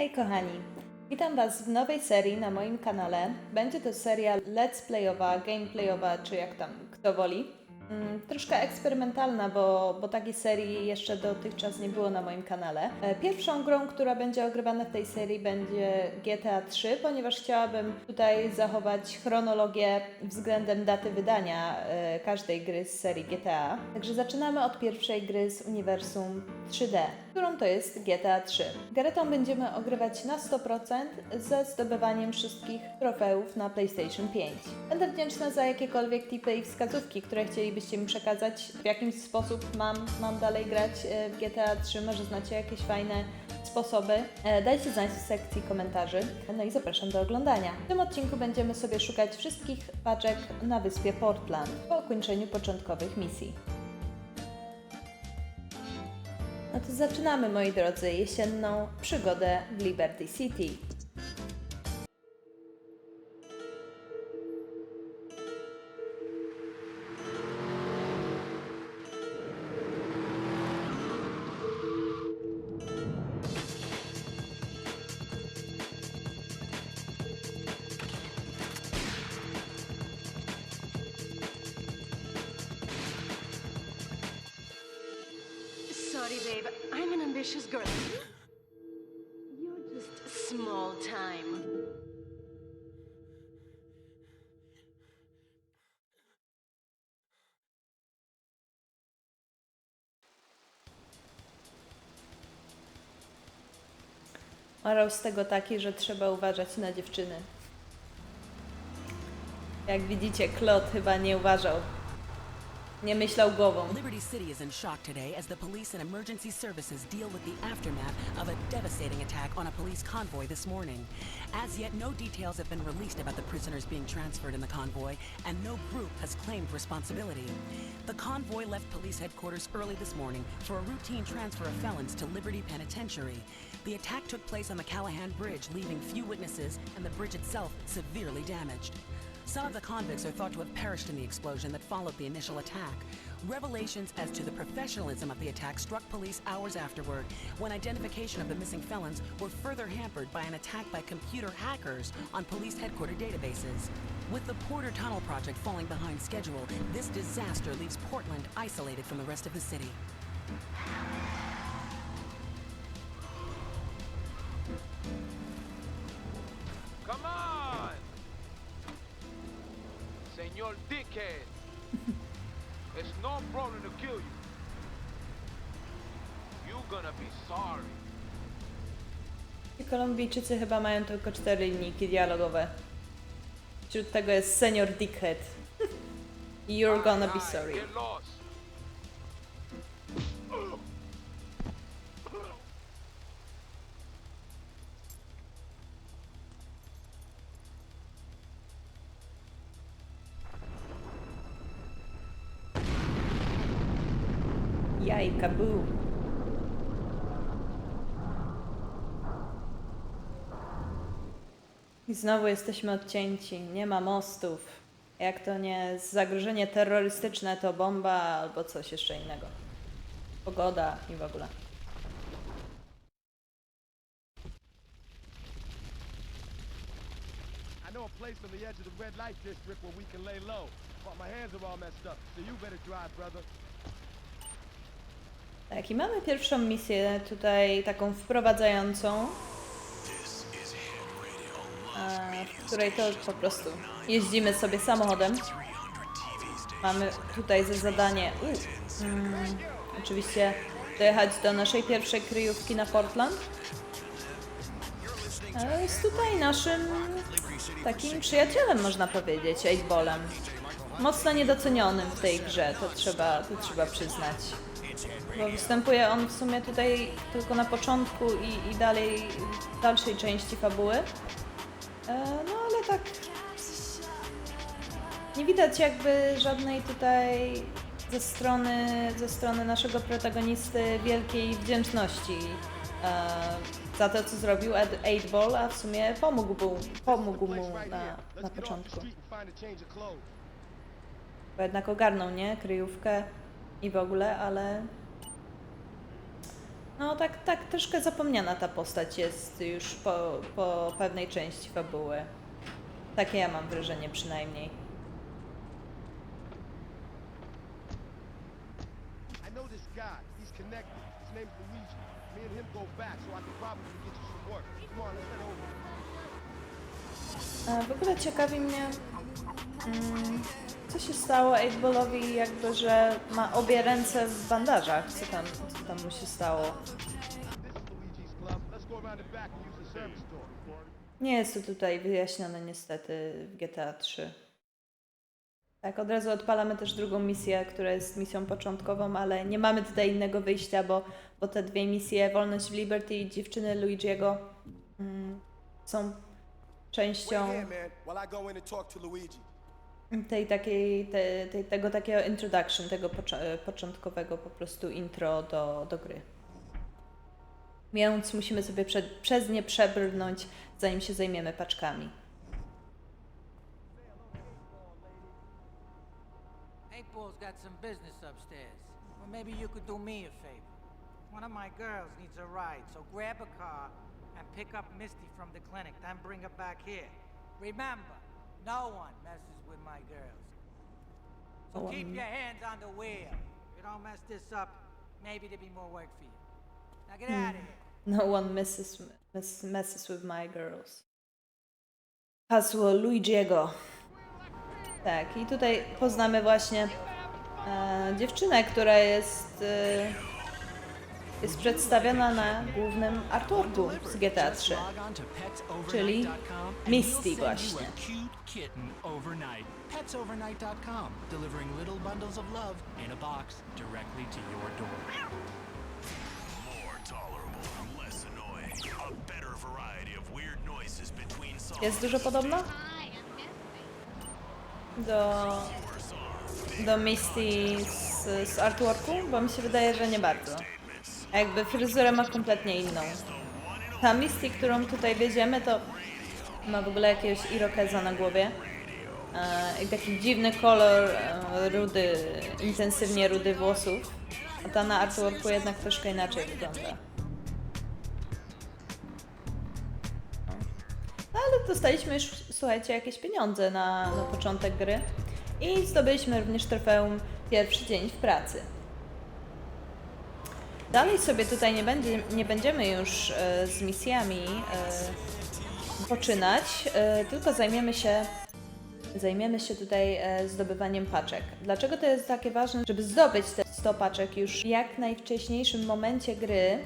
Hej kochani, witam Was w nowej serii na moim kanale. Będzie to seria let's playowa, gameplayowa, czy jak tam kto woli. Mm, troszkę eksperymentalna, bo, bo takiej serii jeszcze dotychczas nie było na moim kanale. E, Pierwszą grą, która będzie ogrywana w tej serii będzie GTA 3, ponieważ chciałabym tutaj zachować chronologię względem daty wydania e, każdej gry z serii GTA. Także zaczynamy od pierwszej gry z uniwersum 3D, którą to jest GTA 3. Garetą będziemy ogrywać na 100% ze zdobywaniem wszystkich trofeów na PlayStation 5. Będę wdzięczna za jakiekolwiek tipy i wskazówki, które chcielibyście mi przekazać, w jakiś sposób mam, mam dalej grać e, w GTA 3, może znacie jakieś fajne sposoby. E, Dajcie znać w sekcji komentarzy. No i zapraszam do oglądania. W tym odcinku będziemy sobie szukać wszystkich paczek na wyspie Portland po ukończeniu początkowych misji. Zaczynamy, moi drodzy, jesienną przygodę w Liberty City. Morał z tego taki, że trzeba uważać na dziewczyny. Jak widzicie, Klot chyba nie uważał. Nie myślał głową. Liberty City is in shock today as the police and emergency services deal with the aftermath of a devastating attack on a police convoy this morning. As yet, no details have been released about the prisoners being transferred in the convoy, and no group has claimed responsibility. The convoy left police headquarters early this morning for a routine transfer of felons to Liberty Penitentiary. The attack took place on the Callahan Bridge, leaving few witnesses and the bridge itself severely damaged. Some of the convicts are thought to have perished in the explosion that followed the initial attack. Revelations as to the professionalism of the attack struck police hours afterward, when identification of the missing felons were further hampered by an attack by computer hackers on police headquarter databases. With the Porter Tunnel project falling behind schedule, this disaster leaves Portland isolated from the rest of the city. Senor Dickhead! it's no problem to kill you. You gonna be sorry. Kolumbijczycy chyba mają tylko cztery linijki dialogowe. Wśród tego jest Senior Dickhead. You're gonna be sorry. Get lost. I znowu jesteśmy odcięci. Nie ma mostów. Jak to nie zagrożenie terrorystyczne, to bomba albo coś jeszcze innego. Pogoda i w ogóle. I know a place on the edge of the red light district where we can lay low. But my hands are all messed up, so you better drive, brother. Tak, i mamy pierwszą misję tutaj taką wprowadzającą, w której to po prostu jeździmy sobie samochodem. Mamy tutaj za zadanie mm, oczywiście dojechać do naszej pierwszej kryjówki na Portland. E, Jest tutaj naszym takim przyjacielem, można powiedzieć, 8-ballem. Mocno niedocenionym w tej grze, to trzeba, to trzeba przyznać. Bo występuje on w sumie tutaj tylko na początku i, i dalej w dalszej części fabuły. E, no ale tak. Nie widać jakby żadnej tutaj ze strony, ze strony naszego protagonisty wielkiej wdzięczności e, za to, co zrobił 8-Ball, a w sumie pomógł, mu- pomógł mu na, na początku. Bo jednak ogarnął, nie? Kryjówkę i w ogóle, ale... No tak, tak, troszkę zapomniana ta postać jest już po, po pewnej części fabuły. Takie ja mam wrażenie przynajmniej. I know this guy. He's connected. His name's Luigi. Me and him go back, so I can probably get you some work. Come on, let's head over. A w ogóle ciekawi mnie, mm, co się stało 8-Ballowi, jakby, że ma obie ręce w bandażach. Co tam, co tam mu się stało? Nie jest to tutaj wyjaśnione niestety w GTA 3. Tak, od razu odpalamy też drugą misję, która jest misją początkową, ale nie mamy tutaj innego wyjścia, bo, bo te dwie misje, Wolność w Liberty i Dziewczyny Luigiego, mm, są częścią here, I go in and talk to Luigi. Tej takiej, te, tej, tego takiego introduction, tego pocz- początkowego po prostu intro do, do gry. Więc musimy sobie prze, przez nie przebrnąć, zanim się zajmiemy paczkami. One of my girls needs a ride, so grab a car and pick up Misty from the clinic, then bring her back here. Remember, no one messes with my girls. So Oh, keep your hands on the wheel. If you don't mess this up, maybe there'll be more work for you. Now get out of here. No one messes, mess, messes with my girls. Hasło Luigiego. Tak, i tutaj poznamy właśnie e, dziewczynę, która jest, e, jest przedstawiona na głównym artworku z GTA 3. Czyli Misty właśnie. Petsovernight.com, delivering little bundles of love in a box directly to your door. More tolerable, less annoying. A better variety of weird noises between songs. Jest dużo podobno? Do, do Misty z, z artworku? Bo mi się wydaje, że nie bardzo. Jakby fryzurę ma kompletnie inną. Ta Misty, którą tutaj wiedziemy, to ma w ogóle jakiegoś irokeza na głowie. E, I taki dziwny kolor e, rudy, intensywnie rudy włosów. A ta na artworku jednak troszkę inaczej wygląda. No, ale dostaliśmy już, słuchajcie, jakieś pieniądze na, na początek gry i zdobyliśmy również trofeum pierwszy dzień w pracy. Dalej sobie tutaj nie, będzie, nie będziemy już e, z misjami e, poczynać, e, tylko zajmiemy się, zajmiemy się tutaj e, zdobywaniem paczek. Dlaczego to jest takie ważne, żeby zdobyć te 100 paczek już w jak najwcześniejszym momencie gry?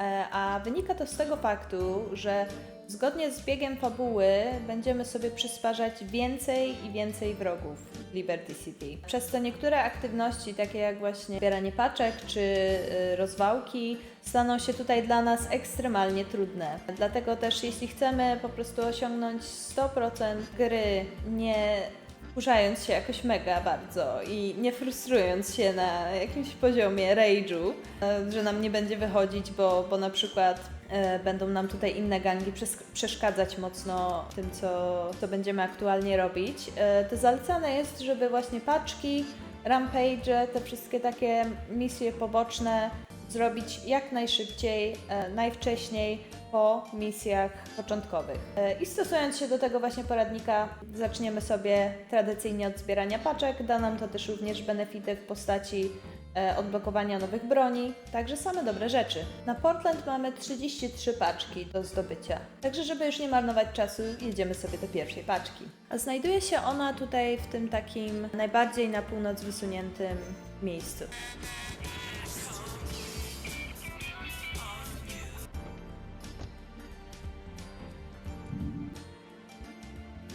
E, A wynika to z tego faktu, że zgodnie z biegiem fabuły będziemy sobie przysparzać więcej i więcej wrogów w Liberty City. Przez to niektóre aktywności, takie jak właśnie zbieranie paczek czy y, rozwałki, staną się tutaj dla nas ekstremalnie trudne. Dlatego też jeśli chcemy po prostu osiągnąć 100% gry, nie wkurzając się jakoś mega bardzo i nie frustrując się na jakimś poziomie rage'u, e, że nam nie będzie wychodzić, bo, bo na przykład będą nam tutaj inne gangi przes- przeszkadzać mocno tym, co, co będziemy aktualnie robić, e, to zalecane jest, żeby właśnie paczki, rampage, te wszystkie takie misje poboczne zrobić jak najszybciej, e, najwcześniej po misjach początkowych. E, I stosując się do tego właśnie poradnika, zaczniemy sobie tradycyjnie od zbierania paczek. Da nam to też również benefity w postaci e, odblokowania nowych broni, także same dobre rzeczy. Na Portland mamy 33 paczki do zdobycia, także żeby już nie marnować czasu, jedziemy sobie do pierwszej paczki. A znajduje się ona tutaj w tym takim najbardziej na północ wysuniętym miejscu.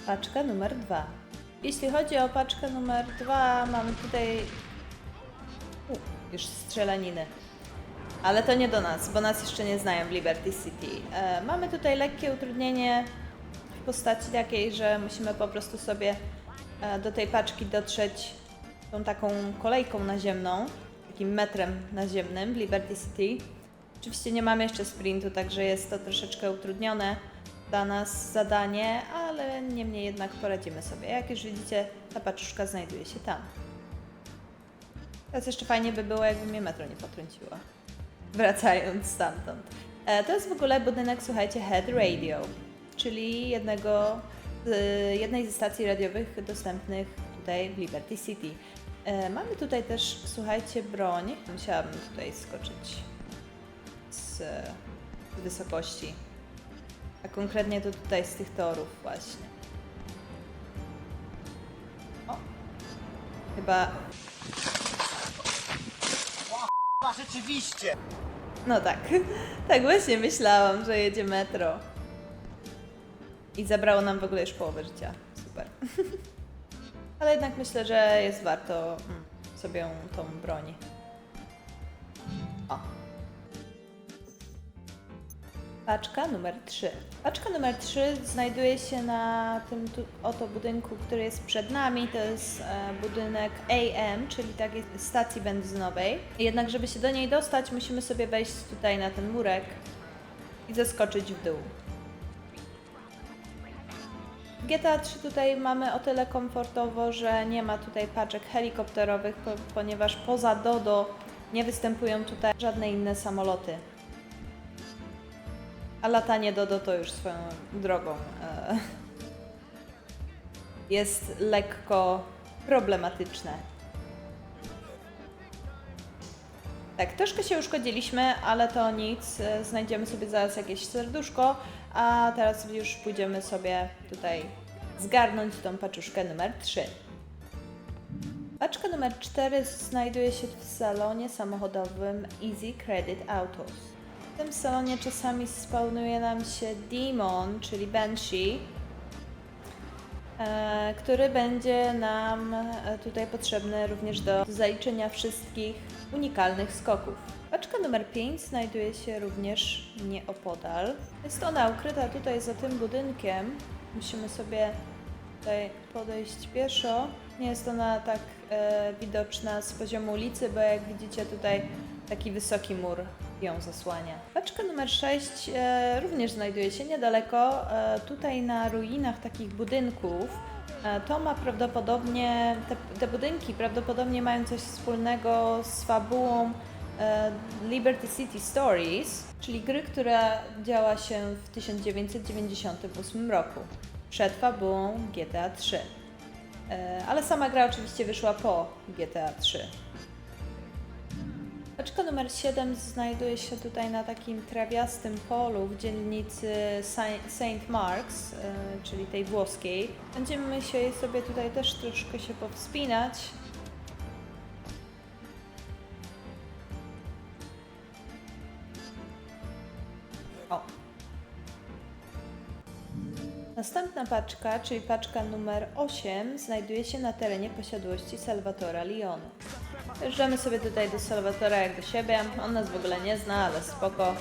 Paczka numer dwa. Jeśli chodzi o paczkę numer dwa, mamy tutaj już strzelaniny. Ale to nie do nas, bo nas jeszcze nie znają w Liberty City. E, mamy tutaj lekkie utrudnienie w postaci takiej, że musimy po prostu sobie e, do tej paczki dotrzeć tą taką kolejką naziemną, takim metrem naziemnym w Liberty City. Oczywiście nie mamy jeszcze sprintu, także jest to troszeczkę utrudnione dla nas zadanie, ale niemniej jednak poradzimy sobie. Jak już widzicie, ta paczuszka znajduje się tam. Teraz jeszcze fajnie by było, jakby mnie metro nie potrąciło. wracając stamtąd. E, to jest w ogóle budynek, słuchajcie, Head Radio, czyli jednego, z, jednej ze stacji radiowych dostępnych tutaj w Liberty City. E, mamy tutaj też, słuchajcie, broń. Musiałabym tutaj skoczyć z, z wysokości. A konkretnie to tutaj z tych torów właśnie. O! Chyba... Rzeczywiście! No tak. Tak właśnie myślałam, że jedzie metro. I zabrało nam w ogóle już połowę życia. Super. Ale jednak myślę, że jest warto mm, sobie tą broń. Paczka numer 3. Paczka numer 3 znajduje się na tym tu, oto budynku, który jest przed nami. To jest e, budynek AM, czyli takiej stacji benzynowej. Jednak, żeby się do niej dostać, musimy sobie wejść tutaj na ten murek i zeskoczyć w dół. W GTA 3 tutaj mamy o tyle komfortowo, że nie ma tutaj paczek helikopterowych, po, ponieważ poza Dodo nie występują tutaj żadne inne samoloty. A latanie Dodo to już swoją drogą e, jest lekko problematyczne. Tak, troszkę się uszkodziliśmy, ale to nic. e, Znajdziemy sobie zaraz jakieś serduszko, a teraz już pójdziemy sobie tutaj zgarnąć tą paczuszkę numer 3. Paczka numer 4 znajduje się w salonie samochodowym Easy Credit Autos. W tym salonie czasami spawnuje nam się Demon, czyli Banshee, e, który będzie nam e, tutaj potrzebny również do zaliczenia wszystkich unikalnych skoków. Paczka numer 5 znajduje się również nieopodal. Jest ona ukryta tutaj za tym budynkiem. Musimy sobie tutaj podejść pieszo. Nie jest ona tak e, widoczna z poziomu ulicy, bo jak widzicie tutaj taki wysoki mur ją zasłania. Paczka numer 6 e, również znajduje się niedaleko, e, tutaj na ruinach takich budynków. E, to ma prawdopodobnie, te, te budynki prawdopodobnie mają coś wspólnego z fabułą e, Liberty City Stories, czyli gry, która działa się w 1998 roku, przed fabułą GTA 3. E, Ale sama gra oczywiście wyszła po GTA 3. Paczka numer 7 znajduje się tutaj na takim trawiastym polu w dzielnicy St. Marks, e, czyli tej włoskiej. Będziemy się sobie tutaj też troszkę się powspinać. O. Następna paczka, czyli paczka numer 8, znajduje się na terenie posiadłości Salvatora Leone. Jeżdżamy sobie tutaj do Salvatora jak do siebie. On nas w ogóle nie zna, ale spoko.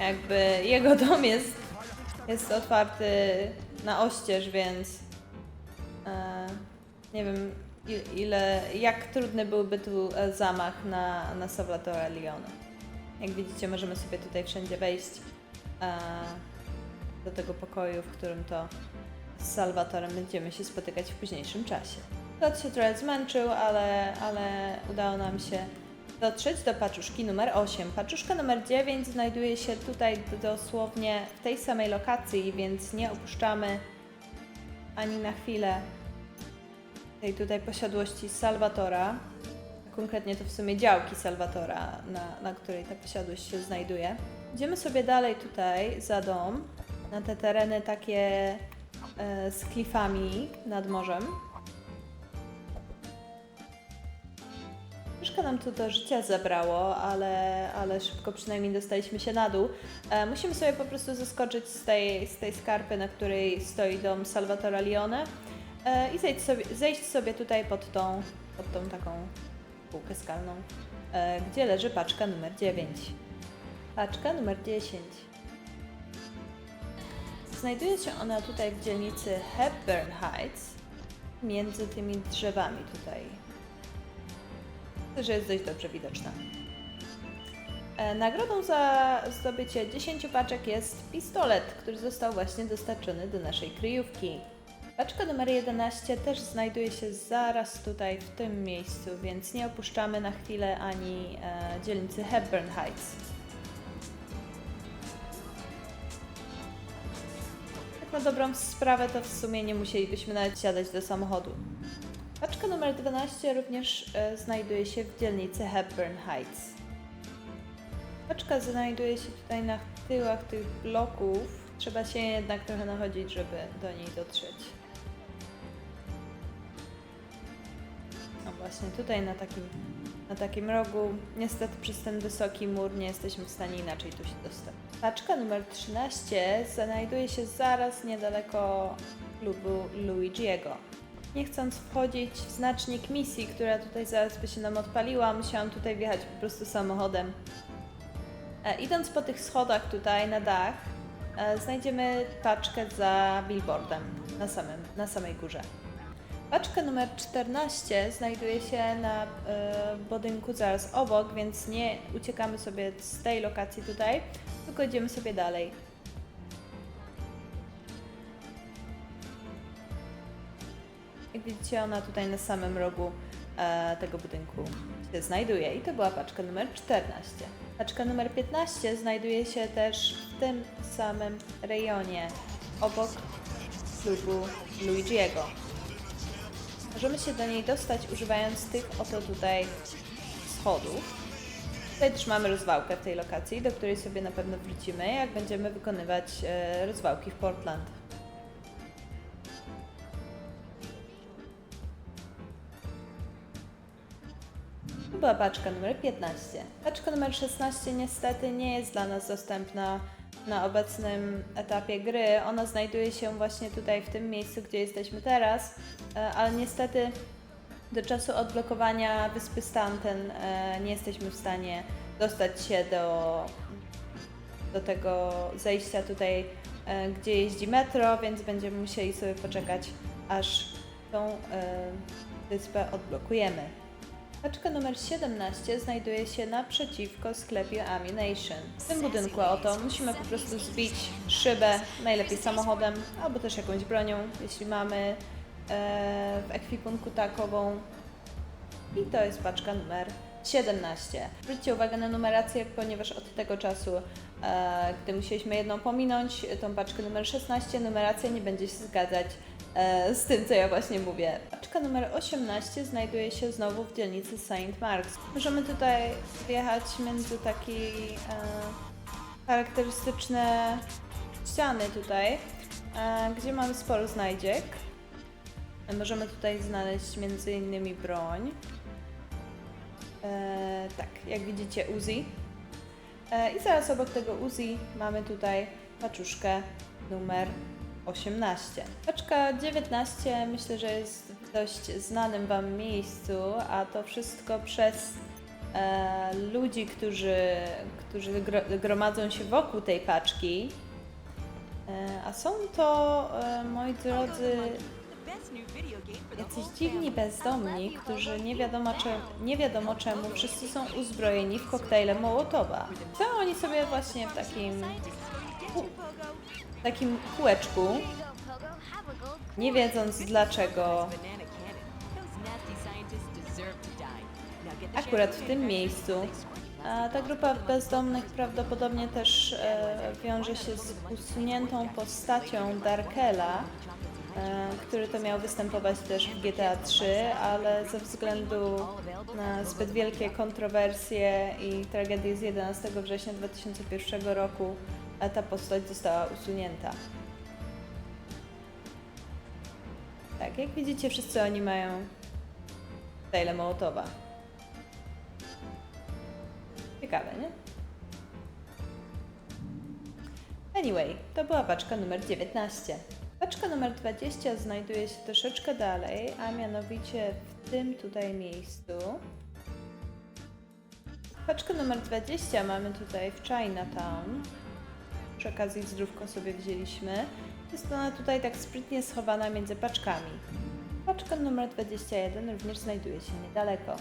Jakby jego dom jest, jest otwarty na oścież, więc e, nie wiem ile, jak trudny byłby tu e, zamach na, na Salvatora Leone. Jak widzicie, możemy sobie tutaj wszędzie wejść e, do tego pokoju, w którym to z Salvatorem będziemy się spotykać w późniejszym czasie. Lot się trochę zmęczył, ale, ale udało nam się dotrzeć do paczuszki numer 8. Paczuszka numer 9 znajduje się tutaj dosłownie w tej samej lokacji, więc nie opuszczamy ani na chwilę tej tutaj posiadłości Salvatora. Konkretnie to w sumie działki Salvatora, na, na której ta posiadłość się znajduje. Idziemy sobie dalej tutaj za dom, na te tereny takie e, z klifami nad morzem. Troszkę nam to do życia zabrało, ale, ale szybko przynajmniej dostaliśmy się na dół. E, musimy sobie po prostu zeskoczyć z tej, z tej skarpy, na której stoi dom Salvatora Leone e, i zejść sobie, zejść sobie tutaj pod tą, pod tą taką półkę skalną, e, gdzie leży paczka numer 9. Paczka numer 10. Znajduje się ona tutaj w dzielnicy Hepburn Heights, między tymi drzewami tutaj. Że jest dość dobrze widoczna. E, Nagrodą za zdobycie 10 paczek jest pistolet, który został właśnie dostarczony do naszej kryjówki. Paczka numer 11 też znajduje się zaraz tutaj w tym miejscu, więc nie opuszczamy na chwilę ani e, dzielnicy Hepburn Heights. Tak na dobrą sprawę to w sumie nie musielibyśmy nawet siadać do samochodu. Paczka numer 12 również e, znajduje się w dzielnicy Hepburn Heights. Paczka znajduje się tutaj na tyłach tych bloków. Trzeba się jednak trochę nachodzić, żeby do niej dotrzeć. No właśnie, tutaj na takim, na takim rogu. Niestety przez ten wysoki mur nie jesteśmy w stanie inaczej tu się dostać. Paczka numer 13 znajduje się zaraz niedaleko klubu Luigiego. Nie chcąc wchodzić w znacznik misji, która tutaj zaraz by się nam odpaliła, musiałam tutaj wjechać po prostu samochodem. E, idąc po tych schodach tutaj na dach, e, znajdziemy paczkę za billboardem na, samym, na samej górze. Paczka numer 14 znajduje się na e, budynku zaraz obok, więc nie uciekamy sobie z tej lokacji tutaj, tylko idziemy sobie dalej. Widzicie, ona tutaj na samym rogu e, tego budynku się znajduje i to była paczka numer 14. Paczka numer 15 znajduje się też w tym samym rejonie, obok klubu Luigiego. Możemy się do niej dostać używając tych oto tutaj schodów. Tutaj też mamy rozwałkę w tej lokacji, do której sobie na pewno wrócimy, jak będziemy wykonywać e, rozwałki w Portland. Była paczka numer 15. Paczka numer 16 niestety nie jest dla nas dostępna na obecnym etapie gry. Ona znajduje się właśnie tutaj w tym miejscu, gdzie jesteśmy teraz, e, ale niestety do czasu odblokowania wyspy Stanton e, nie jesteśmy w stanie dostać się do, do tego zejścia tutaj, e, gdzie jeździ metro, więc będziemy musieli sobie poczekać, aż tą wyspę odblokujemy. Paczka numer 17 znajduje się naprzeciwko sklepu Amination. W tym budynku oto musimy po prostu zbić szybę, najlepiej samochodem, albo też jakąś bronią, jeśli mamy e, w ekwipunku takową. I to jest paczka numer 17. Zwróćcie uwagę na numerację, ponieważ od tego czasu, e, gdy musieliśmy jedną pominąć, tą paczkę numer 16, numeracja nie będzie się zgadzać z tym, co ja właśnie mówię. Paczka numer 18 znajduje się znowu w dzielnicy St. Marks. Możemy tutaj wjechać między takie e, charakterystyczne ściany tutaj, e, gdzie mamy sporo znajdziek. E, Możemy tutaj znaleźć między innymi broń. E, tak, jak widzicie Uzi. E, I zaraz obok tego Uzi mamy tutaj paczuszkę numer 18. Paczka 19 myślę, że jest w dość znanym Wam miejscu, a to wszystko przez e, ludzi, którzy, którzy gro, gromadzą się wokół tej paczki. E, a są to, e, moi drodzy, jacyś dziwni bezdomni, którzy nie wiadomo, cze, nie wiadomo czemu wszyscy są uzbrojeni w koktajle Mołotowa. Co oni sobie właśnie w takim, takim kółeczku, nie wiedząc dlaczego akurat w tym miejscu. A ta grupa bezdomnych prawdopodobnie też e, wiąże się z usuniętą postacią Darkela, e, który to miał występować też w GTA 3, ale ze względu na zbyt wielkie kontrowersje i tragedię z 11 września 2001 roku e, ta postać została usunięta. Tak, jak widzicie, wszyscy oni mają Tejle Mołotowa. Ciekawe, nie? Anyway, to była paczka numer 19. Paczka numer 20 znajduje się troszeczkę dalej, a mianowicie w tym tutaj miejscu. Paczkę numer 20 mamy tutaj w Chinatown. Przy okazji zdrówko sobie wzięliśmy. Jest ona tutaj tak sprytnie schowana między paczkami. Paczka numer 21 również znajduje się niedaleko.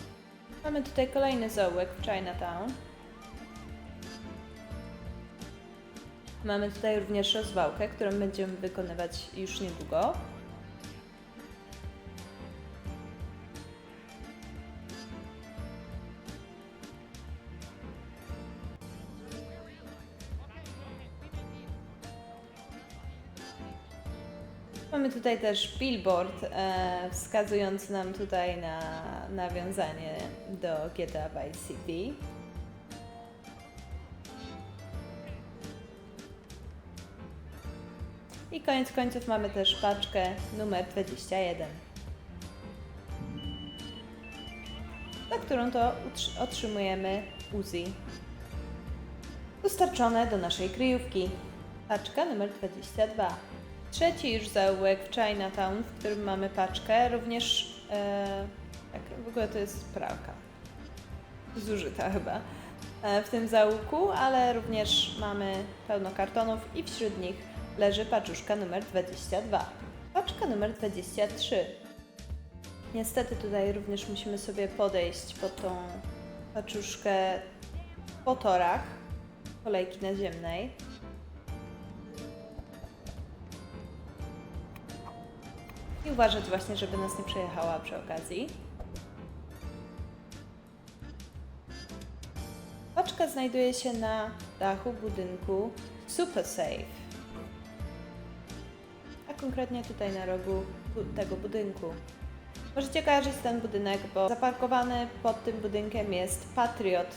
Mamy tutaj kolejny zaułek w Chinatown. Mamy tutaj również rozwałkę, którą będziemy wykonywać już niedługo. Mamy tutaj też billboard e, wskazujący nam tutaj na nawiązanie do GTA Vice City. I koniec końców mamy też paczkę numer 21. Za którą to otrzymujemy Uzi. Dostarczone do naszej kryjówki. Paczka numer 22. Trzeci już zaułek w Chinatown, w którym mamy paczkę. Również, e, tak, w ogóle to jest pralka. Zużyta chyba. E, w tym zaułku, ale również mamy pełno kartonów i wśród nich leży paczuszka numer 22. Paczka numer 23. Niestety tutaj również musimy sobie podejść po tą paczuszkę po torach kolejki naziemnej. I uważać właśnie, żeby nas nie przejechała przy okazji. Paczka znajduje się na dachu budynku Super Safe. A konkretnie tutaj na rogu tego budynku. Możecie kojarzyć ten budynek, bo zaparkowany pod tym budynkiem jest Patriot,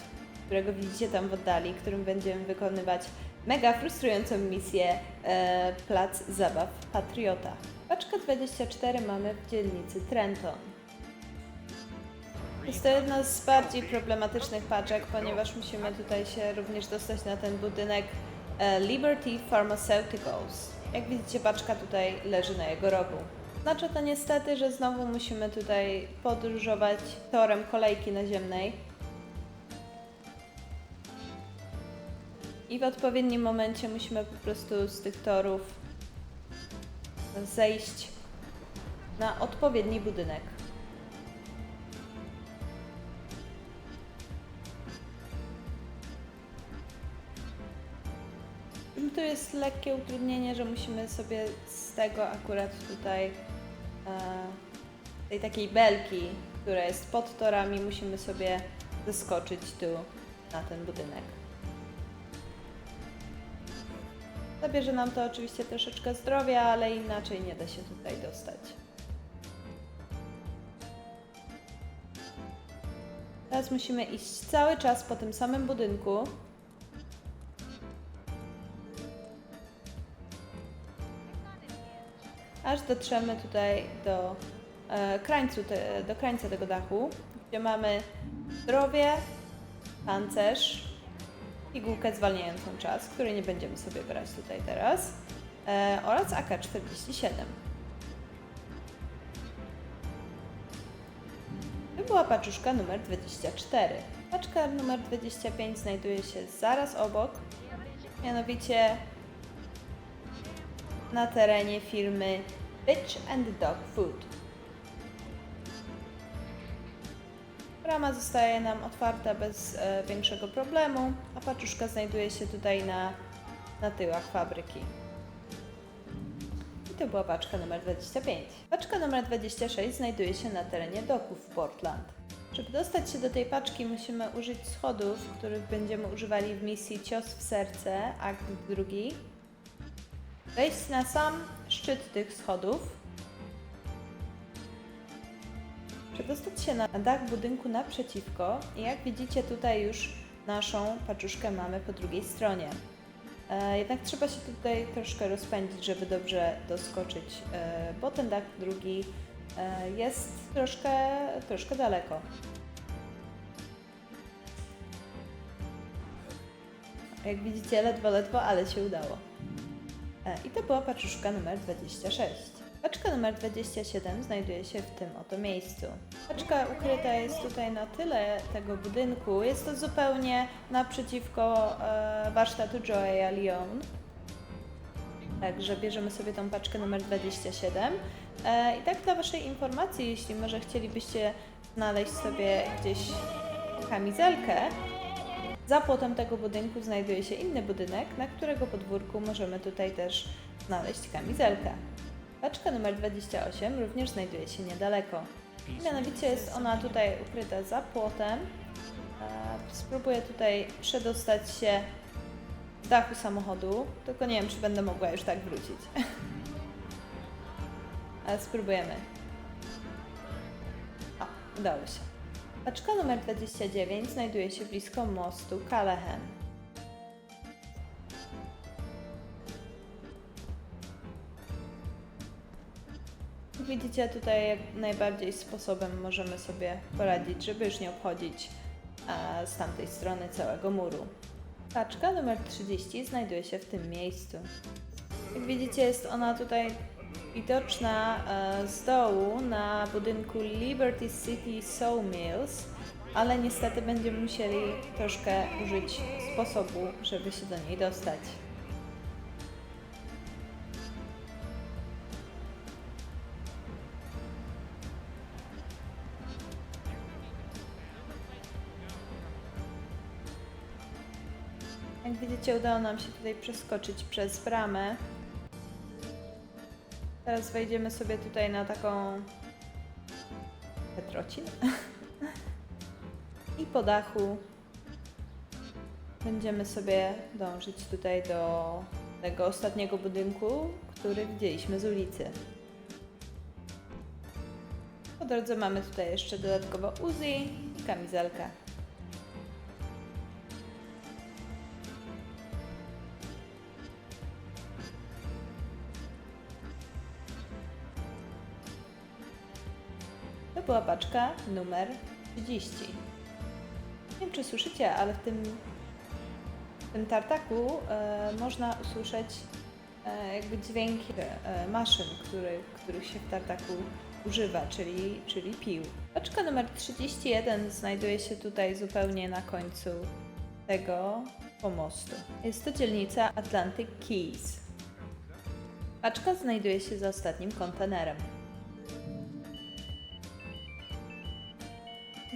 którego widzicie tam w oddali, którym będziemy wykonywać mega frustrującą misję e, Plac Zabaw Patriota. Paczkę 24 mamy w dzielnicy Trenton. Jest to jedna z bardziej problematycznych paczek, ponieważ musimy tutaj się również dostać na ten budynek e, Liberty Pharmaceuticals. Jak widzicie, paczka tutaj leży na jego rogu. Znaczy to niestety, że znowu musimy tutaj podróżować torem kolejki naziemnej. I w odpowiednim momencie musimy po prostu z tych torów zejść na odpowiedni budynek. Tu jest lekkie utrudnienie, że musimy sobie z tego akurat tutaj, e, tej takiej belki, która jest pod torami, musimy sobie zeskoczyć tu na ten budynek. Zabierze nam to oczywiście troszeczkę zdrowia, ale inaczej nie da się tutaj dostać. Teraz musimy iść cały czas po tym samym budynku. Aż dotrzemy tutaj do, e, krańcu te, do krańca tego dachu, gdzie mamy zdrowie, pancerz, pigułkę zwalniającą czas, której nie będziemy sobie brać tutaj teraz, e, oraz AK-47. To była paczuszka numer 24. Paczka numer 25 znajduje się zaraz obok, mianowicie na terenie firmy Bitch and Dog Food. Brama zostaje nam otwarta bez e, większego problemu, a paczuszka znajduje się tutaj na, na tyłach fabryki. I to była paczka numer 25. Paczka numer 26 znajduje się na terenie doków w Portland. Żeby dostać się do tej paczki, musimy użyć schodów, których będziemy używali w misji Cios w serce, akt drugi. Wejść na sam szczyt tych schodów. Przedostać się na dach budynku naprzeciwko i jak widzicie tutaj już naszą paczuszkę mamy po drugiej stronie. E, jednak trzeba się tutaj troszkę rozpędzić, żeby dobrze doskoczyć, e, bo ten dach drugi e, jest troszkę, troszkę daleko. Jak widzicie, ledwo, ledwo, ale się udało. I to była paczuszka numer 26. Paczka numer 27 znajduje się w tym oto miejscu. Paczka ukryta jest tutaj na tyle tego budynku. Jest to zupełnie naprzeciwko e, warsztatu Joeya Leon. Także bierzemy sobie tą paczkę numer 27. E, I tak dla Waszej informacji, jeśli może chcielibyście znaleźć sobie gdzieś kamizelkę, za płotem tego budynku znajduje się inny budynek, na którego podwórku możemy tutaj też znaleźć kamizelkę. Paczka numer 28 również znajduje się niedaleko. Mianowicie jest ona tutaj ukryta za płotem. Spróbuję tutaj przedostać się z dachu samochodu, tylko nie wiem, czy będę mogła już tak wrócić. ale spróbujemy. O, udało się. Paczka numer 29 znajduje się blisko mostu Callahan. Widzicie tutaj jak najbardziej sposobem możemy sobie poradzić, żeby już nie obchodzić e, z tamtej strony całego muru. Paczka numer 30 znajduje się w tym miejscu. Jak widzicie jest ona tutaj widoczna e, z dołu na budynku Liberty City Sawmills, ale niestety będziemy musieli troszkę użyć sposobu, żeby się do niej dostać. Jak widzicie, udało nam się tutaj przeskoczyć przez bramę. Teraz wejdziemy sobie tutaj na taką petrocin. I po dachu będziemy sobie dążyć tutaj do tego ostatniego budynku, który widzieliśmy z ulicy. Po drodze mamy tutaj jeszcze dodatkowo Uzi i kamizelkę. Była paczka numer 30. Nie wiem, czy słyszycie, ale w tym, w tym tartaku e, można usłyszeć e, jakby dźwięki e, maszyn, który, których się w tartaku używa, czyli, czyli pił. Paczka numer 31 znajduje się tutaj zupełnie na końcu tego pomostu. Jest to dzielnica Atlantic Keys. Paczka znajduje się za ostatnim kontenerem.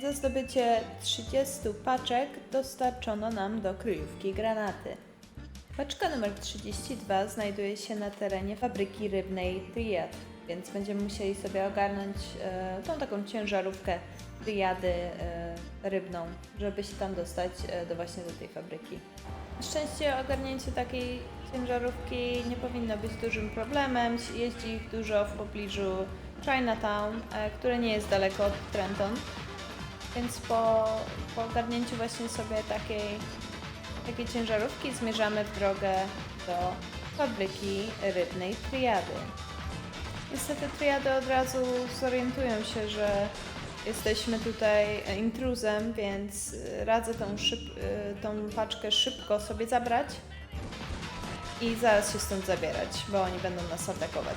Za zdobycie 30 paczek dostarczono nam do kryjówki granaty. Paczka numer 32 znajduje się na terenie fabryki rybnej Triad, więc będziemy musieli sobie ogarnąć e, tą taką ciężarówkę Triady e, rybną, żeby się tam dostać e, do właśnie do tej fabryki. Na szczęście ogarnięcie takiej ciężarówki nie powinno być dużym problemem. Jeździ ich dużo w pobliżu Chinatown, e, które nie jest daleko od Trenton. Więc po, po ogarnięciu właśnie sobie takiej, takiej ciężarówki zmierzamy w drogę do fabryki rybnej Triady. Niestety Triady od razu zorientują się, że jesteśmy tutaj intruzem, więc radzę tą, szyb, tą paczkę szybko sobie zabrać i zaraz się stąd zabierać, bo oni będą nas atakować.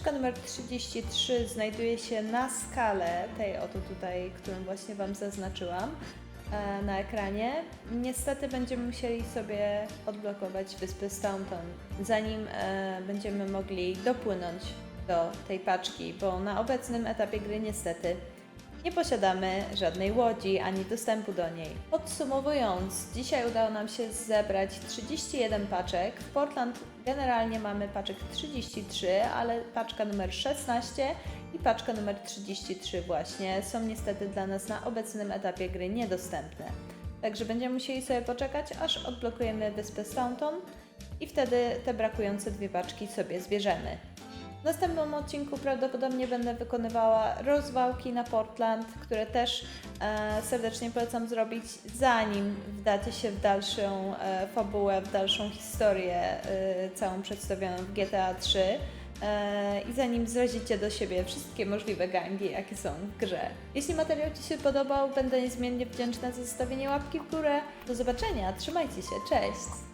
Paczka numer 33 znajduje się na skale tej oto tutaj, którą właśnie Wam zaznaczyłam e, na ekranie. Niestety będziemy musieli sobie odblokować wyspę Staunton, zanim e, będziemy mogli dopłynąć do tej paczki, bo na obecnym etapie gry niestety nie posiadamy żadnej łodzi ani dostępu do niej. Podsumowując, dzisiaj udało nam się zebrać 31 paczek. W Portland generalnie mamy paczek 33, ale paczka numer 16 i paczka numer 33 właśnie są niestety dla nas na obecnym etapie gry niedostępne. Także będziemy musieli sobie poczekać, aż odblokujemy wyspę Staunton i wtedy te brakujące dwie paczki sobie zbierzemy. W następnym odcinku prawdopodobnie będę wykonywała rozwałki na Portland, które też e, serdecznie polecam zrobić, zanim wdacie się w dalszą e, fabułę, w dalszą historię e, całą przedstawioną w GTA 3 e, i zanim zrazicie do siebie wszystkie możliwe gangi, jakie są w grze. Jeśli materiał Ci się podobał, będę niezmiennie wdzięczna za zostawienie łapki w górę. Do zobaczenia, trzymajcie się, cześć!